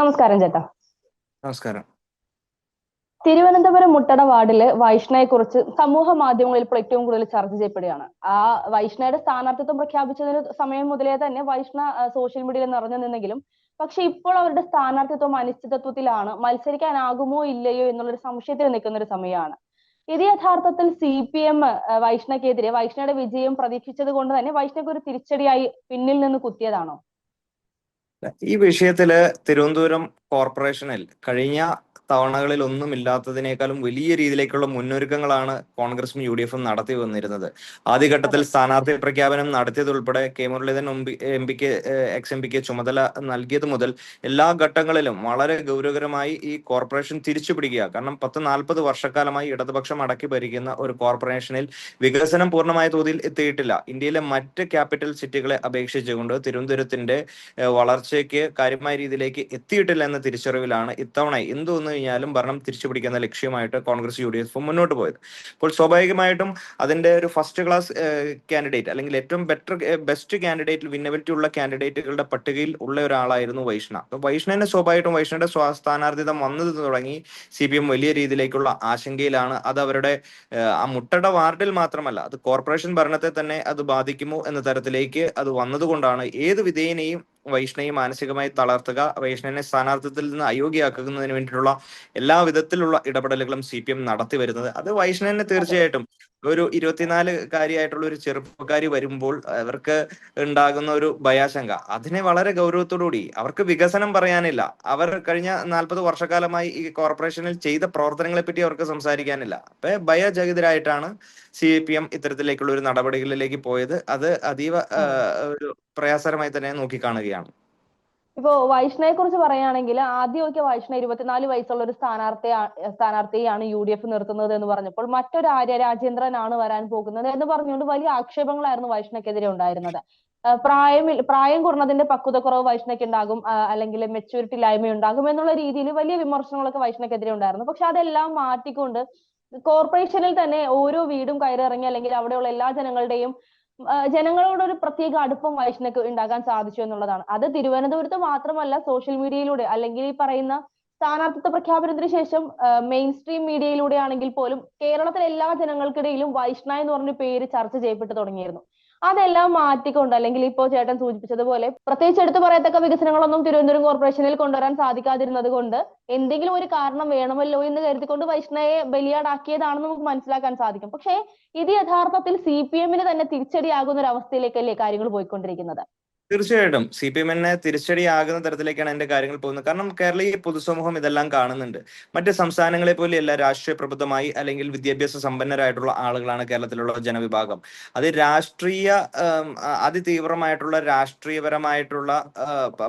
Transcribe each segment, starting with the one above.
നമസ്കാരം ചേട്ടാ. നമസ്കാരം. തിരുവനന്തപുരം മുട്ടട വാർഡിൽ വൈഷ്ണയെ കുറിച്ച് സമൂഹ മാധ്യമങ്ങളിൽ ഇപ്പോൾ ഏറ്റവും കൂടുതൽ ചർച്ച ചെയ്യപ്പെടുകയാണ്. ആ വൈഷ്ണയുടെ സ്ഥാനാർത്ഥിത്വം പ്രഖ്യാപിച്ചതിന് സമയം മുതലേ തന്നെ വൈഷ്ണ സോഷ്യൽ മീഡിയയിൽ നിറഞ്ഞു നിന്നെങ്കിലും പക്ഷെ ഇപ്പോൾ അവരുടെ സ്ഥാനാർത്ഥിത്വം അനിശ്ചിതത്വത്തിലാണ്. മത്സരിക്കാനാകുമോ ഇല്ലയോ എന്നുള്ളൊരു സംശയത്തിൽ നിൽക്കുന്ന ഒരു സമയമാണ്. ഇത് യഥാർത്ഥത്തിൽ സി പി എം വൈഷ്ണയ്ക്കെതിരെ വൈഷ്ണയുടെ വിജയം പ്രതീക്ഷിച്ചത് കൊണ്ട് തന്നെ വൈഷ്ണയ്ക്ക് ഒരു തിരിച്ചടിയായി പിന്നിൽ നിന്ന് കുത്തിയതാണോ? ഈ വിഷയത്തിൽ തിരുവനന്തപുരം കോർപ്പറേഷനിൽ കഴിഞ്ഞ തവണകളിൽ ഒന്നും ഇല്ലാത്തതിനേക്കാളും വലിയ രീതിയിലേക്കുള്ള മുന്നൊരുക്കങ്ങളാണ് കോൺഗ്രസും യു ഡി എഫും നടത്തി വന്നിരുന്നത്. ആദ്യഘട്ടത്തിൽ സ്ഥാനാർത്ഥി പ്രഖ്യാപനം നടത്തിയതുൾപ്പെടെ കെ മുരളീധരൻ എം പിക്ക് എക്സ് എം പിക്ക് ചുമതല നൽകിയത് മുതൽ എല്ലാ ഘട്ടങ്ങളിലും വളരെ ഗൗരവകരമായി ഈ കോർപ്പറേഷൻ തിരിച്ചു പിടിക്കുക കാരണം പത്ത് നാൽപ്പത് വർഷക്കാലമായി ഇടതുപക്ഷം അടക്കി ഭരിക്കുന്ന ഒരു കോർപ്പറേഷനിൽ വികസനം പൂർണമായ തോതിൽ എത്തിയിട്ടില്ല. ഇന്ത്യയിലെ മറ്റ് ക്യാപിറ്റൽ സിറ്റികളെ അപേക്ഷിച്ചുകൊണ്ട് തിരുവനന്തപുരത്തിന്റെ വളർച്ചയ്ക്ക് കാര്യമായ രീതിയിലേക്ക് എത്തിയിട്ടില്ല എന്ന തിരിച്ചറിവിലാണ് ഇത്തവണ എന്ത് വന്നു കഴിഞ്ഞാലും ഭരണം തിരിച്ചു പിടിക്കുന്ന ലക്ഷ്യമായിട്ട് കോൺഗ്രസ് യു ഡി എഫ് മുന്നോട്ട് പോയത്. അപ്പോൾ സ്വാഭാവികമായിട്ടും അതിന്റെ ഒരു ഫസ്റ്റ് ക്ലാസ് കാൻഡിഡേറ്റ് അല്ലെങ്കിൽ ഏറ്റവും ബെറ്റർ ബെസ്റ്റ് കാൻഡിഡേറ്റ് വിന്നബിലിറ്റി ഉള്ള കാൻഡിഡേറ്റുകളുടെ പട്ടികയിൽ ഉള്ള ഒരാളായിരുന്നു വൈഷ്ണ. അപ്പോൾ വൈഷ്ണവിനെ സ്വാഭാവികമായിട്ടും വൈഷ്ണയുടെ സ്ഥാനാർത്ഥിത്വം വന്നത് തുടങ്ങി സി പി എം വലിയ രീതിയിലേക്കുള്ള ആശങ്കയിലാണ്. അത് അവരുടെ ആ മുട്ടയുടെ വാർഡിൽ മാത്രമല്ല അത് കോർപ്പറേഷൻ ഭരണത്തെ തന്നെ അത് ബാധിക്കുമോ എന്ന തരത്തിലേക്ക് അത് വന്നതുകൊണ്ടാണ് ഏത് വിധേയനെയും വൈഷ്ണയെ മാനസികമായി തളർത്തുക വൈഷ്ണവിനെ സ്ഥാനാർത്ഥിത്വത്തിൽ നിന്ന് അയോഗ്യയാക്കുന്നതിന് വേണ്ടിയിട്ടുള്ള എല്ലാ വിധത്തിലുള്ള ഇടപെടലുകളും സി പി എം നടത്തി വരുന്നത്. അത് വൈഷ്ണവിനെ തീർച്ചയായിട്ടും ഒരു ഇരുപത്തിനാല് കാര്യമായിട്ടുള്ള ഒരു ചെറുപ്പക്കാരി വരുമ്പോൾ അവർക്ക് ഉണ്ടാകുന്ന ഒരു ഭയാശങ്ക. അതിനെ വളരെ ഗൗരവത്തോടുകൂടി അവർക്ക് വികസനം പറയാനില്ല. അവർ കഴിഞ്ഞ നാൽപ്പത് വർഷക്കാലമായി ഈ കോർപ്പറേഷനിൽ ചെയ്ത പ്രവർത്തനങ്ങളെ പറ്റി അവർക്ക് സംസാരിക്കാനില്ല. അപ്പൊ ഭയചകിതരായിട്ടാണ് സി പി എം ഇത്തരത്തിലേക്കുള്ള ഒരു നടപടികളിലേക്ക് പോയത്. അത് അതീവ ഒരു പ്രയാസകരമായി തന്നെ നോക്കിക്കാണുകയാണ്. ഇപ്പോ വൈഷ്ണയെ കുറിച്ച് പറയുകയാണെങ്കിൽ ആദ്യമൊക്കെ വൈഷ്ണ ഇരുപത്തിനാല് വയസ്സുള്ള ഒരു സ്ഥാനാർത്ഥി സ്ഥാനാർത്ഥിയാണ് യു ഡി എഫ് നിർത്തുന്നത് എന്ന് പറഞ്ഞപ്പോൾ മറ്റൊരു ആര്യ രാജേന്ദ്രനാണ് വരാൻ പോകുന്നത് എന്ന് പറഞ്ഞുകൊണ്ട് വലിയ ആക്ഷേപങ്ങളായിരുന്നു വൈഷ്ണയ്ക്കെതിരെ ഉണ്ടായിരുന്നത്. പ്രായം പ്രായം കുറഞ്ഞതിന്റെ പക്വതക്കുറവ് വൈഷ്ണയ്ക്ക് ഉണ്ടാകും അല്ലെങ്കിൽ മെച്ചൂരിറ്റി ഇല്ലായ്മ ഉണ്ടാകും എന്നുള്ള രീതിയിൽ വലിയ വിമർശനങ്ങളൊക്കെ വൈഷ്ണയ്ക്കെതിരെ ഉണ്ടായിരുന്നു. പക്ഷെ അതെല്ലാം മാറ്റിക്കൊണ്ട് കോർപ്പറേഷനിൽ തന്നെ ഓരോ വീടും കയറിറങ്ങി അല്ലെങ്കിൽ അവിടെയുള്ള എല്ലാ ജനങ്ങളുടെയും ജനങ്ങളോട് ഒരു പ്രത്യേക അടുപ്പം വൈഷ്ണക്ക് ഉണ്ടാക്കാൻ സാധിച്ചു എന്നുള്ളതാണ്. അത് തിരുവനന്തപുരത്ത് മാത്രമല്ല സോഷ്യൽ മീഡിയയിലൂടെ അല്ലെങ്കിൽ ഈ പറയുന്ന സ്ഥാനാർത്ഥിത്വ പ്രഖ്യാപനത്തിന് ശേഷം മെയിൻ സ്ട്രീം മീഡിയയിലൂടെ ആണെങ്കിൽ പോലും കേരളത്തിലെ എല്ലാ ജനങ്ങൾക്കിടയിലും വൈഷ്ണ എന്ന് പറഞ്ഞ പേര് ചർച്ച ചെയ്യപ്പെട്ടു തുടങ്ങിയിരുന്നു. അതെല്ലാം മാറ്റിക്കൊണ്ട് അല്ലെങ്കിൽ ഇപ്പോൾ ചേട്ടൻ സൂചിപ്പിച്ചതുപോലെ പ്രത്യേകിച്ച് എടുത്തു പറയത്തക്ക വികസനങ്ങളൊന്നും തിരുവനന്തപുരം കോർപ്പറേഷനിൽ കൊണ്ടുവരാൻ സാധിക്കാതിരുന്നത് കൊണ്ട് എന്തെങ്കിലും ഒരു കാരണം വേണമല്ലോ എന്ന് കരുതിക്കൊണ്ട് വൈഷ്ണവയെ ബലിയാടാക്കിയതാണെന്ന് നമുക്ക് മനസ്സിലാക്കാൻ സാധിക്കും. പക്ഷേ ഇത് യഥാർത്ഥത്തിൽ സി പി എമ്മിന് തന്നെ തിരിച്ചടിയാകുന്ന ഒരു അവസ്ഥയിലേക്കല്ലേ കാര്യങ്ങൾ പോയിക്കൊണ്ടിരിക്കുന്നത്. തീർച്ചയായിട്ടും. സി പി എമ്മിനെ തിരിച്ചടിയാകുന്ന തരത്തിലേക്കാണ് എന്റെ കാര്യങ്ങൾ പോകുന്നത്. കാരണം കേരളീയ പൊതുസമൂഹം ഇതെല്ലാം കാണുന്നുണ്ട്. മറ്റ് സംസ്ഥാനങ്ങളെ പോലെയല്ല രാഷ്ട്രീയ പ്രബുദ്ധമായി അല്ലെങ്കിൽ വിദ്യാഭ്യാസ സമ്പന്നരായിട്ടുള്ള ആളുകളാണ് കേരളത്തിലുള്ള ജനവിഭാഗം. അത് രാഷ്ട്രീയ അതിതീവ്രമായിട്ടുള്ള രാഷ്ട്രീയപരമായിട്ടുള്ള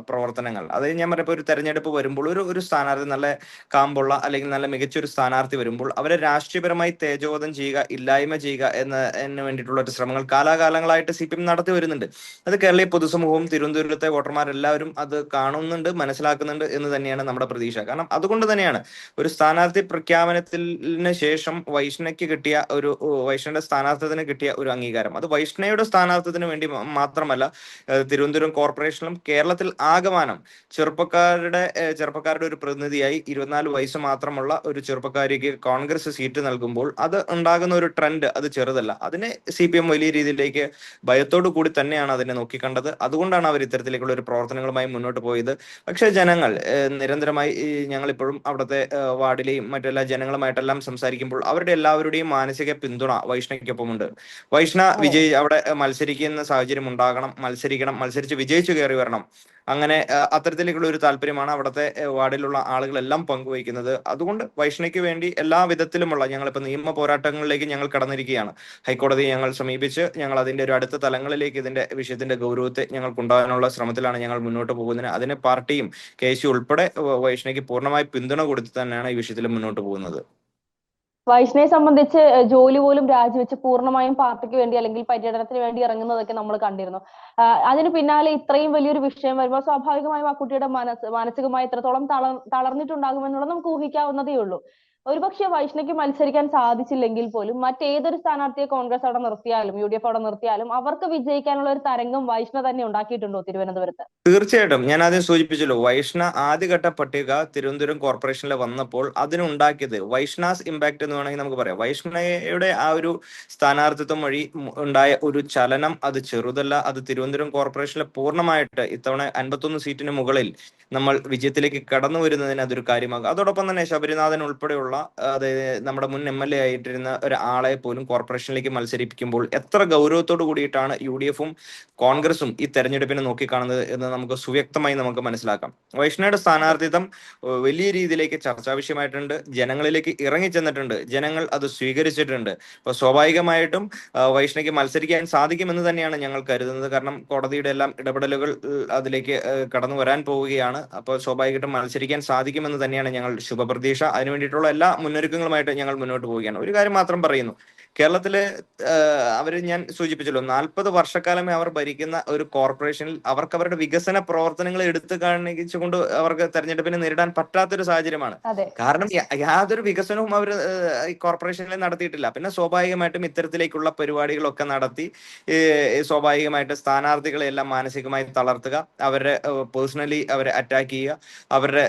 പ്രവർത്തനങ്ങൾ. അതായത് ഞാൻ പറയുമ്പോൾ ഒരു തെരഞ്ഞെടുപ്പ് വരുമ്പോൾ ഒരു ഒരു സ്ഥാനാർത്ഥി നല്ല കാമ്പുള്ള അല്ലെങ്കിൽ നല്ല മികച്ച ഒരു സ്ഥാനാർത്ഥി വരുമ്പോൾ അവരെ രാഷ്ട്രീയപരമായി തേജോവധം ചെയ്യുക ഇല്ലായ്മ ചെയ്യുക എന്ന വേണ്ടിയിട്ടുള്ള ഒരു ശ്രമങ്ങൾ കാലാകാലങ്ങളായിട്ട് സി പി എം നടത്തി വരുന്നുണ്ട്. അത് കേരളീയ പൊതുസമൂഹവും തിരുവനന്തപുരത്തെ വോട്ടർമാരെല്ലാവരും അത് കാണുന്നുണ്ട് മനസ്സിലാക്കുന്നുണ്ട് എന്ന് തന്നെയാണ് നമ്മുടെ പ്രതീക്ഷ. കാരണം അതുകൊണ്ട് തന്നെയാണ് ഒരു സ്ഥാനാർത്ഥി പ്രഖ്യാപനത്തിന് ശേഷം വൈഷ്ണയ്ക്ക് കിട്ടിയ ഒരു വൈഷ്ണയുടെ സ്ഥാനാർത്ഥത്തിന് കിട്ടിയ ഒരു അംഗീകാരം. അത് വൈഷ്ണയുടെ സ്ഥാനാർത്ഥത്തിന് വേണ്ടി മാത്രമല്ല തിരുവനന്തപുരം കോർപ്പറേഷനിലും കേരളത്തിൽ ആകമാനം ചെറുപ്പക്കാരുടെ ചെറുപ്പക്കാരുടെ ഒരു പ്രതിനിധിയായി ഇരുപത്തിനാല് വയസ്സ് മാത്രമുള്ള ഒരു ചെറുപ്പക്കാരിക്ക് കോൺഗ്രസ് സീറ്റ് നൽകുമ്പോൾ അത് ഉണ്ടാകുന്ന ഒരു ട്രെൻഡ് അത് ചെറുതല്ല. അതിനെ സി വലിയ രീതിയിലേക്ക് ഭയത്തോടു കൂടി തന്നെയാണ് അതിനെ നോക്കിക്കണ്ടത്. അതുകൊണ്ടാണ് അവർ ഇത്തരത്തിലേക്കുള്ള ഒരു പ്രവർത്തനങ്ങളുമായി മുന്നോട്ട് പോയത്. പക്ഷെ ജനങ്ങൾ നിരന്തരമായി ഞങ്ങളിപ്പോഴും അവിടുത്തെ വാർഡിലെയും മറ്റെല്ലാ ജനങ്ങളുമായിട്ടെല്ലാം സംസാരിക്കുമ്പോൾ അവരുടെ എല്ലാവരുടെയും മാനസിക പിന്തുണ വൈഷ്ണയ്ക്കൊപ്പമുണ്ട് വൈഷ്ണ വിജയി അവിടെ മത്സരിക്കുന്ന സാഹചര്യം ഉണ്ടാകണം മത്സരിക്കണം മത്സരിച്ച് വിജയിച്ചു കയറി വരണം. അങ്ങനെ അത്തരത്തിലേക്കുള്ള ഒരു താല്പര്യമാണ് അവിടുത്തെ വാർഡിലുള്ള ആളുകളെല്ലാം പങ്കുവയ്ക്കുന്നത്. അതുകൊണ്ട് വൈഷ്ണയ്ക്ക് വേണ്ടി എല്ലാ വിധത്തിലുമുള്ള ഞങ്ങളിപ്പോൾ നിയമ പോരാട്ടങ്ങളിലേക്ക് ഞങ്ങൾ കടന്നിരിക്കുകയാണ്. ഹൈക്കോടതിയെ ഞങ്ങൾ സമീപിച്ച് ഞങ്ങൾ അതിന്റെ ഒരു അടുത്ത തലങ്ങളിലേക്ക് ഇതിന്റെ വിഷയത്തിന്റെ ഗൗരവത്തെ ഞങ്ങൾ കൊണ്ടുപോകാനുള്ള ശ്രമത്തിലാണ് ഞങ്ങൾ മുന്നോട്ട് പോകുന്നത്. അതിന് പാർട്ടിയും കെ ഉൾപ്പെടെ വൈഷ്ണയ്ക്ക് പൂർണമായി പിന്തുണ കൊടുത്ത് തന്നെയാണ് ഈ വിഷയത്തിൽ മുന്നോട്ട് പോകുന്നത്. വൈഷ്ണയെ സംബന്ധിച്ച് ജോലി പോലും രാജിവെച്ച് പൂർണമായും പാർട്ടിക്ക് വേണ്ടി അല്ലെങ്കിൽ പര്യടനത്തിന് വേണ്ടി ഇറങ്ങുന്നതൊക്കെ നമ്മൾ കണ്ടിരുന്നു. അതിന് പിന്നാലെ ഇത്രയും വലിയൊരു വിഷയം വരുമ്പോൾ സ്വാഭാവികമായും ആ കുട്ടിയുടെ മനസ്സ് മാനസികമായി എത്രത്തോളം തളർ തളർന്നിട്ടുണ്ടാകുമെന്നുള്ളത് നമുക്ക് ഊഹിക്കാവുന്നതേ ഉള്ളൂ. ഒരുപക്ഷെ വൈഷ്ണയ്ക്ക് മത്സരിക്കാൻ സാധിച്ചില്ലെങ്കിൽ പോലും മറ്റേതൊരു സ്ഥാനാർത്ഥിയെ കോൺഗ്രസ് അവിടെ നിർത്തിയാലും യു ഡി എഫ് അവിടെ നിർത്തിയാലും അവർക്ക് വിജയിക്കാനുള്ള ഒരു തരംഗം വൈഷ്ണ തന്നെ ഉണ്ടാക്കിയിട്ടുണ്ടോ തിരുവനന്തപുരത്ത്? തീർച്ചയായിട്ടും. ഞാൻ ആദ്യം സൂചിപ്പിച്ചല്ലോ വൈഷ്ണ ആദ്യഘട്ട പട്ടിക തിരുവനന്തപുരം കോർപ്പറേഷനിൽ വന്നപ്പോൾ അതിനുണ്ടാക്കിയത് വൈഷ്ണാസ് ഇമ്പാക്ട് എന്ന് വേണമെങ്കിൽ നമുക്ക് പറയാം. വൈഷ്ണയുടെ ആ ഒരു സ്ഥാനാർത്ഥിത്വം വഴി ഉണ്ടായ ഒരു ചലനം അത് ചെറുതല്ല. അത് തിരുവനന്തപുരം കോർപ്പറേഷനിലെ പൂർണമായിട്ട് ഇത്തവണ അൻപത്തൊന്ന് സീറ്റിന് മുകളിൽ നമ്മൾ വിജയത്തിലേക്ക് കടന്നു വരുന്നതിന് അതൊരു കാര്യമാകും. അതോടൊപ്പം തന്നെ ശബരിനാഥൻ ഉൾപ്പെടെയുള്ള അതായത് നമ്മുടെ മുൻ എം എൽ എ ആയിട്ടിരുന്ന ഒരാളെ പോലും കോർപ്പറേഷനിലേക്ക് മത്സരിപ്പിക്കുമ്പോൾ എത്ര ഗൗരവത്തോടു കൂടിയിട്ടാണ് യു ഡി എഫും കോൺഗ്രസും ഈ തെരഞ്ഞെടുപ്പിനെ നോക്കിക്കാണുന്നത് എന്ന് നമുക്ക് സുവ്യക്തമായി നമുക്ക് മനസ്സിലാക്കാം. വൈഷ്ണയുടെ സ്ഥാനാർത്ഥിത്വം വലിയ രീതിയിലേക്ക് ചർച്ചാ വിഷയമായിട്ടുണ്ട്. ജനങ്ങളിലേക്ക് ഇറങ്ങി ചെന്നിട്ടുണ്ട്. ജനങ്ങൾ അത് സ്വീകരിച്ചിട്ടുണ്ട്. അപ്പൊ സ്വാഭാവികമായിട്ടും വൈഷ്ണയ്ക്ക് മത്സരിക്കാൻ സാധിക്കുമെന്ന് തന്നെയാണ് ഞങ്ങൾ കരുതുന്നത്. കാരണം കോടതിയുടെ എല്ലാം ഇടപെടലുകൾ അതിലേക്ക് കടന്നു വരാൻ പോവുകയാണ്. അപ്പോൾ സ്വാഭാവികമായിട്ടും മത്സരിക്കാൻ സാധിക്കുമെന്ന് തന്നെയാണ് ഞങ്ങൾ ശുഭപ്രതീക്ഷ. അതിനു വേണ്ടിയിട്ടുള്ള എല്ലാ മുന്നൊരുക്കങ്ങളുമായിട്ട് ഞങ്ങൾ മുന്നോട്ട് പോവുകയാണ്. ഒരു കാര്യം മാത്രം പറയുന്നു. കേരളത്തിൽ അവർ ഞാൻ സൂചിപ്പിച്ചല്ലോ നാൽപ്പത് വർഷക്കാലമേ അവർ ഭരിക്കുന്ന ഒരു കോർപ്പറേഷനിൽ അവർക്ക് അവരുടെ വികസന പ്രവർത്തനങ്ങൾ എടുത്തു കാണിച്ചുകൊണ്ട് അവർക്ക് തെരഞ്ഞെടുപ്പിനെ നേരിടാൻ പറ്റാത്തൊരു സാഹചര്യമാണ്. കാരണം യാതൊരു വികസനവും അവർ ഈ കോർപ്പറേഷനിൽ നടത്തിയിട്ടില്ല. പിന്നെ സ്വാഭാവികമായിട്ടും ഇത്തരത്തിലേക്കുള്ള പരിപാടികളൊക്കെ നടത്തി സ്വാഭാവികമായിട്ട് സ്ഥാനാർത്ഥികളെ എല്ലാം മാനസികമായി തളർത്തുക അവരെ പേഴ്സണലി അവരെ അറ്റാക്ക് ചെയ്യുക അവരുടെ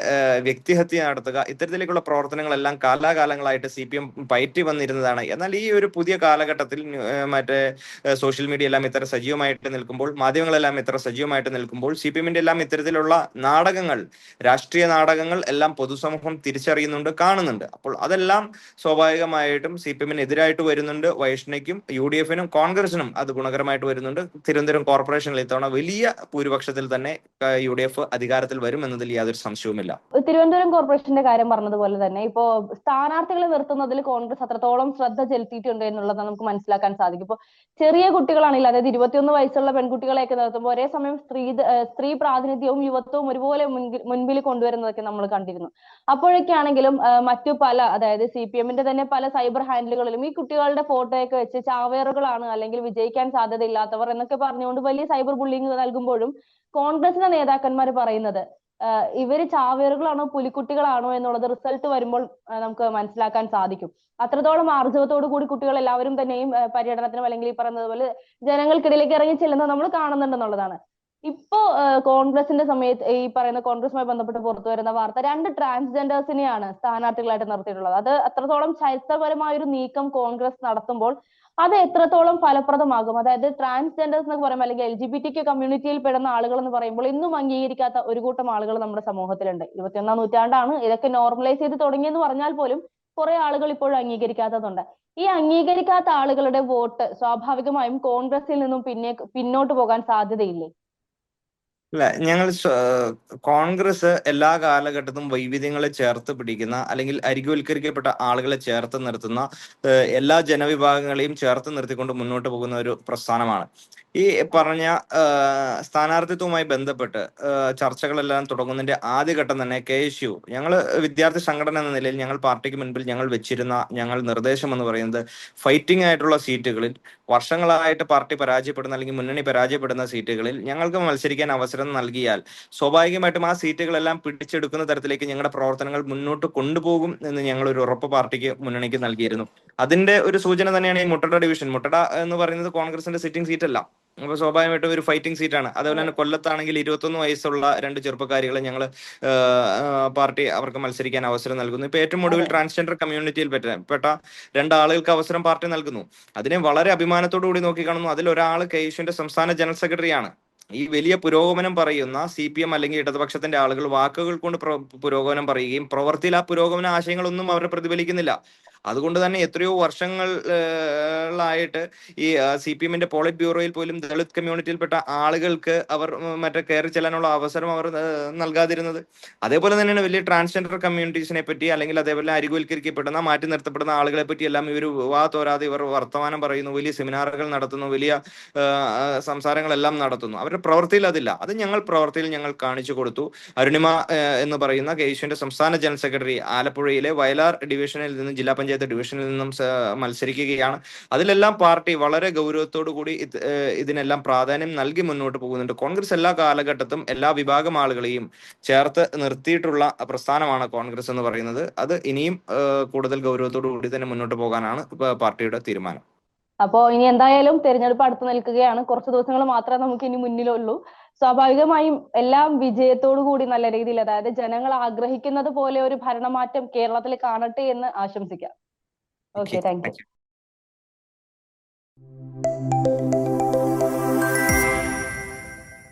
വ്യക്തിഹത്യ നടത്തുക ഇത്തരത്തിലേക്കുള്ള പ്രവർത്തനങ്ങളെല്ലാം കാലാകാലങ്ങളായിട്ട് സി പി എം പയറ്റി വന്നിരുന്നതാണ്. എന്നാൽ ഈ ഒരു പുതിയ കാലഘട്ടത്തിൽ മറ്റേ സോഷ്യൽ മീഡിയ എല്ലാം ഇത്ര സജീവമായിട്ട് നിൽക്കുമ്പോൾ മാധ്യമങ്ങളെല്ലാം ഇത്ര സജീവമായിട്ട് നിൽക്കുമ്പോൾ സി പി എമ്മിന്റെ എല്ലാം ഇത്തരത്തിലുള്ള നാടകങ്ങൾ രാഷ്ട്രീയ നാടകങ്ങൾ എല്ലാം പൊതുസമൂഹം തിരിച്ചറിയുന്നുണ്ട് കാണുന്നുണ്ട്. അപ്പോൾ അതെല്ലാം സ്വാഭാവികമായിട്ടും സി പി എമ്മിനെതിരായിട്ട് വരുന്നുണ്ട്. വൈഷ്ണയ്ക്കും യു ഡി എഫിനും കോൺഗ്രസിനും അത് ഗുണകരമായിട്ട് വരുന്നുണ്ട്. തിരുവനന്തപുരം കോർപ്പറേഷനിൽ ഇത്തവണ വലിയ ഭൂരിപക്ഷത്തിൽ തന്നെ യു ഡി എഫ് അധികാരത്തിൽ വരും എന്നതിൽ യാതൊരു സംശയവുമില്ല. തിരുവനന്തപുരം കോർപ്പറേഷന്റെ കാര്യം പറഞ്ഞതുപോലെ തന്നെ ഇപ്പോ സ്ഥാനാർത്ഥികളെ നിർത്തുന്നതിൽ കോൺഗ്രസ് അത്രത്തോളം ശ്രദ്ധ ചെലുത്തിയിട്ടുണ്ട് എന്നുള്ളതാണ് നമുക്ക് മനസ്സിലാക്കാൻ സാധിക്കും. ഇപ്പൊ ചെറിയ കുട്ടികളാണെങ്കിൽ അതായത് ഇരുപത്തിയൊന്ന് വയസ്സുള്ള പെൺകുട്ടികളെയൊക്കെ നിർത്തുമ്പോൾ ഒരേ സമയം സ്ത്രീ സ്ത്രീ പ്രാതിനിധ്യവും യുവത്വവും ഒരുപോലെ മുൻപിൽ കൊണ്ടുവരുന്നതൊക്കെ നമ്മൾ കണ്ടിരുന്നു. അപ്പോഴൊക്കെയാണെങ്കിലും ആണെങ്കിലും മറ്റു പല അതായത് സി പി എമ്മിന്റെ തന്നെ പല സൈബർ ഹാൻഡിലുകളിലും ഈ കുട്ടികളുടെ ഫോട്ടോയൊക്കെ വെച്ച് ചാവേറുകളാണ് അല്ലെങ്കിൽ വിജയിക്കാൻ സാധ്യതയില്ലാത്തവർ എന്നൊക്കെ പറഞ്ഞുകൊണ്ട് വലിയ സൈബർ ബുള്ളിങ് നൽകുമ്പോഴും കോൺഗ്രസിന്റെ നേതാക്കന്മാർ പറയുന്നത് ഇവർ ചാവേറുകളാണോ പുലിക്കുട്ടികളാണോ എന്നുള്ളത് റിസൾട്ട് വരുമ്പോൾ നമുക്ക് മനസ്സിലാക്കാൻ സാധിക്കും. അത്രത്തോളം ആർജവത്തോടു കൂടി കുട്ടികൾ എല്ലാവരും തന്നെയും പര്യടനത്തിനും അല്ലെങ്കിൽ ഈ പറയുന്നത് പോലെ ജനങ്ങൾക്കിടയിലേക്ക് ഇറങ്ങി ചെല്ലുന്നത് നമ്മൾ കാണുന്നുണ്ടെന്നുള്ളതാണ് ഇപ്പോ കോൺഗ്രസിന്റെ സമയത്ത് ഈ പറയുന്ന കോൺഗ്രസുമായി ബന്ധപ്പെട്ട് പുറത്തു വരുന്ന വാർത്ത രണ്ട് ട്രാൻസ്ജെൻഡേഴ്സിനെയാണ് സ്ഥാനാർത്ഥികളായിട്ട് നിർത്തിയിട്ടുള്ളത്. അത് അത്രത്തോളം ചരിത്രപരമായ ഒരു നീക്കം കോൺഗ്രസ് നടത്തുമ്പോൾ അത് എത്രത്തോളം ഫലപ്രദമാകും? അതായത് ട്രാൻസ്ജെൻഡേഴ്സ് എന്നൊക്കെ പറയുമ്പോൾ അല്ലെങ്കിൽ എൽ ജി ബി ടി കമ്മ്യൂണിറ്റിയിൽ പെടുന്ന ആളുകൾ എന്ന് പറയുമ്പോൾ ഇന്നും അംഗീകരിക്കാത്ത ഒരു കൂട്ടം ആളുകൾ നമ്മുടെ സമൂഹത്തിലുണ്ട്. ഇരുപത്തിയൊന്നാം നൂറ്റാണ്ടാണ് ഇതൊക്കെ നോർമലൈസ് ചെയ്ത് തുടങ്ങിയെന്ന് പറഞ്ഞാൽ പോലും കുറെ ആളുകൾ ഇപ്പോഴും അംഗീകരിക്കാത്തതുണ്ട്. ഈ അംഗീകരിക്കാത്ത ആളുകളുടെ വോട്ട് സ്വാഭാവികമായും കോൺഗ്രസിൽ നിന്നും പിന്നെ പിന്നോട്ട് പോകാൻ സാധ്യതയില്ലേ? അല്ല ഞങ്ങൾ കോൺഗ്രസ് എല്ലാ കാലഘട്ടത്തും വൈവിധ്യങ്ങളെ ചേർത്ത് പിടിക്കുന്ന അല്ലെങ്കിൽ അരികുവൽക്കരിക്കപ്പെട്ട ആളുകളെ ചേർത്ത് നിർത്തുന്ന എല്ലാ ജനവിഭാഗങ്ങളെയും ചേർത്ത് നിർത്തിക്കൊണ്ട് മുന്നോട്ട് പോകുന്ന ഒരു പ്രസ്ഥാനമാണ്. ഈ പറഞ്ഞ സ്ഥാനാർത്ഥിത്വവുമായി ബന്ധപ്പെട്ട് ചർച്ചകളെല്ലാം തുടങ്ങുന്നതിന്റെ ആദ്യഘട്ടം തന്നെ കെ എസ് യു. ഞങ്ങൾ വിദ്യാർത്ഥി സംഘടന എന്ന നിലയിൽ ഞങ്ങൾ പാർട്ടിക്ക് മുൻപിൽ ഞങ്ങൾ വെച്ചിരുന്ന ഞങ്ങൾ നിർദ്ദേശം എന്ന് പറയുന്നത് ഫൈറ്റിംഗ് ആയിട്ടുള്ള സീറ്റുകളിൽ വർഷങ്ങളായിട്ട് പാർട്ടി പരാജയപ്പെടുന്ന അല്ലെങ്കിൽ മുന്നണി പരാജയപ്പെടുന്ന സീറ്റുകളിൽ ഞങ്ങൾക്ക് മത്സരിക്കാൻ അവസരം നൽകിയാൽ സ്വാഭാവികമായിട്ടും ആ സീറ്റുകളെല്ലാം പിടിച്ചെടുക്കുന്ന തരത്തിലേക്ക് ഞങ്ങളുടെ പ്രവർത്തനങ്ങൾ മുന്നോട്ട് കൊണ്ടുപോകും എന്ന് ഞങ്ങൾ ഒരു ഉറപ്പ് പാർട്ടിക്ക് മുന്നണിക്ക് നൽകിയിരുന്നു. അതിന്റെ ഒരു സൂചന തന്നെയാണ് ഈ മുട്ടട ഡിവിഷൻ. മുട്ടട എന്ന് പറയുന്നത് കോൺഗ്രസിന്റെ സിറ്റിംഗ് സീറ്റ് അപ്പൊ സ്വാഭാവികമായിട്ടും ഒരു ഫൈറ്റിംഗ് സീറ്റാണ് അതേപോലെ തന്നെ കൊല്ലത്താണെങ്കിൽ ഇരുപത്തൊന്ന് വയസ്സുള്ള രണ്ട് ചെറുപ്പക്കാരികളെ ഞങ്ങൾ പാർട്ടി അവർക്ക് മത്സരിക്കാൻ അവസരം നൽകുന്നു. ഇപ്പൊ ഏറ്റവും ഒടുവിൽ ട്രാൻസ്ജെൻഡർ കമ്മ്യൂണിറ്റിയിൽ പെട്ട പെട്ട രണ്ടാളുകൾക്ക് അവസരം പാർട്ടി നൽകുന്നു. അതിനെ വളരെ അഭിമാനത്തോടു കൂടി നോക്കിക്കാണുന്നു. അതിൽ ഒരാൾ കെയ്ഷുവിന്റെ സംസ്ഥാന ജനറൽ സെക്രട്ടറിയാണ്. ഈ വലിയ പുരോഗമനം പറയുന്ന സി പി എം അല്ലെങ്കിൽ ഇടതുപക്ഷത്തിന്റെ ആളുകൾ വാക്കുകൾ കൊണ്ട് പ്ര- പുരോഗമനം പറയുകയും പ്രവൃത്തിയിൽ ആ പുരോഗമന ആശയങ്ങളൊന്നും അവരെ പ്രതിഫലിക്കുന്നില്ല. അതുകൊണ്ട് തന്നെ എത്രയോ വർഷങ്ങളായിട്ട് ഈ സി പി എമ്മിന്റെ പോളിറ്റ് ബ്യൂറോയിൽ പോലും ദളിത് കമ്മ്യൂണിറ്റിയിൽപ്പെട്ട ആളുകൾക്ക് അവർ മറ്റേ കയറി ചെല്ലാനുള്ള അവസരം അവർ നൽകാതിരുന്നത്. അതേപോലെ തന്നെയാണ് വലിയ ട്രാൻസ്ജെൻഡർ കമ്മ്യൂണിറ്റീസിനെ പറ്റി അല്ലെങ്കിൽ അതേപോലെ അരികുവൽക്കരിക്കപ്പെടുന്ന മാറ്റി നിർത്തപ്പെടുന്ന ആളുകളെ പറ്റി എല്ലാം ഇവർ വാ തോരാതെ ഇവർ വർത്തമാനം പറയുന്നു വലിയ സെമിനാറുകൾ നടത്തുന്നു വലിയ സംസാരങ്ങളെല്ലാം നടത്തുന്നു. അവരുടെ പ്രവൃത്തിയിൽ അതില്ല. അത് ഞങ്ങൾ പ്രവൃത്തിയിൽ ഞങ്ങൾ കാണിച്ചു കൊടുത്തു. അരുണിമ എന്ന് പറയുന്ന കെ സംസ്ഥാന ജനറൽ സെക്രട്ടറി ആലപ്പുഴയിലെ വയലാർ ഡിവിഷനിൽ നിന്ന് ജില്ലാ പഞ്ചായത്ത് പഞ്ചായത്ത് ഡിവിഷനിൽ നിന്നും മത്സരിക്കുകയാണ്. അതിലെല്ലാം പാർട്ടി വളരെ ഗൗരവത്തോടു കൂടി ഇതിനെല്ലാം പ്രാധാന്യം നൽകി മുന്നോട്ട് പോകുന്നുണ്ട്. കോൺഗ്രസ് എല്ലാ കാലഘട്ടത്തും എല്ലാ വിഭാഗം ആളുകളെയും ചേർത്ത് നിർത്തിയിട്ടുള്ള പ്രസ്ഥാനമാണ് കോൺഗ്രസ് എന്ന് പറയുന്നത്. അത് ഇനിയും കൂടുതൽ ഗൗരവത്തോടു കൂടി തന്നെ മുന്നോട്ട് പോകാനാണ് പാർട്ടിയുടെ തീരുമാനം. അപ്പോ ഇനി എന്തായാലും തെരഞ്ഞെടുപ്പ് അടുത്ത് നിൽക്കുകയാണ്. കുറച്ച് ദിവസങ്ങൾ മാത്രമേ നമുക്ക് ഇനി മുന്നിലുള്ളൂ. സ്വാഭാവികമായും എല്ലാം വിജയത്തോടു കൂടി നല്ല രീതിയിൽ അതായത് ജനങ്ങൾ ആഗ്രഹിക്കുന്നത് പോലെ ഒരു ഭരണമാറ്റം കേരളത്തിൽ കാണട്ടെ എന്ന് ആശംസിക്കാം. Okay, okay thank, thank you. you.